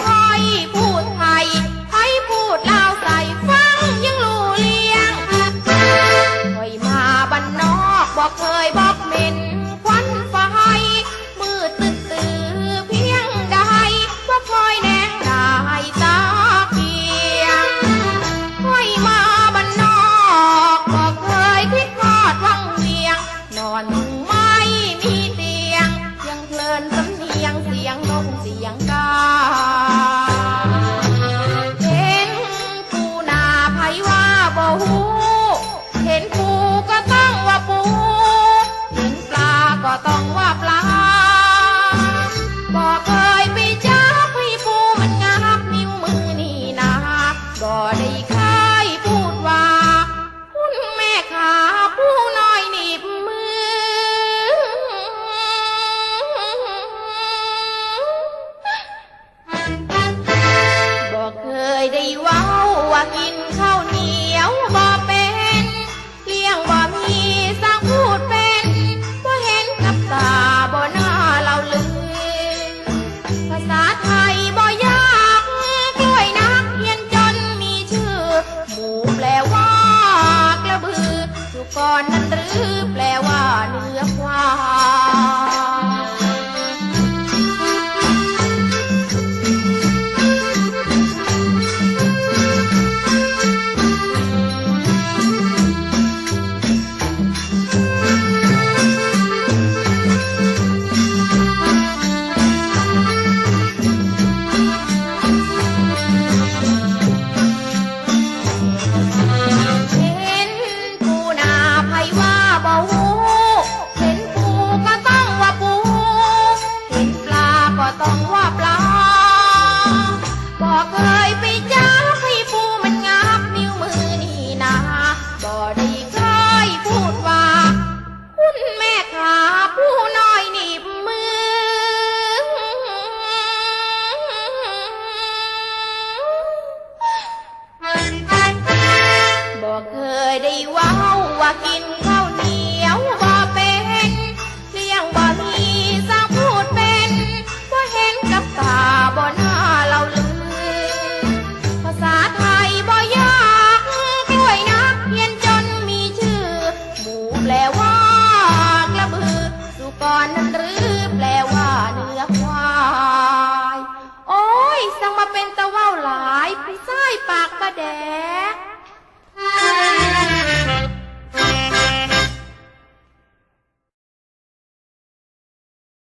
ใครผู้ ว้าว่ากินข้าวเหนียวบ่เป็น เลี้ยงบ่มีสร้งพูดเป็นว่าเห็นกับตาบ่หน้าเราลืมภาษาไทยบ่ยากกล้วยนักเรียนจนมีชื่อ หมูแปลว่ากระบือสุกรนั้นหรือแปลว่าเนื้อควาย ก็ต้องว่าปลากเคยไปจ้าให้ผู้มันงับนิ้วมือนี่นาบ่ได้เคยพูดว่า คุณแม่ขาผู้น้อยหนีบมือ บ่เคยได้ว้าวว่ากินข้า แปลว่ากระบือ สุกรนั้นหรือแปลว่าเนื้อควาย โอ้ย สั่งมาเป็นตะว่าวหลายไส้ปากปลาแดก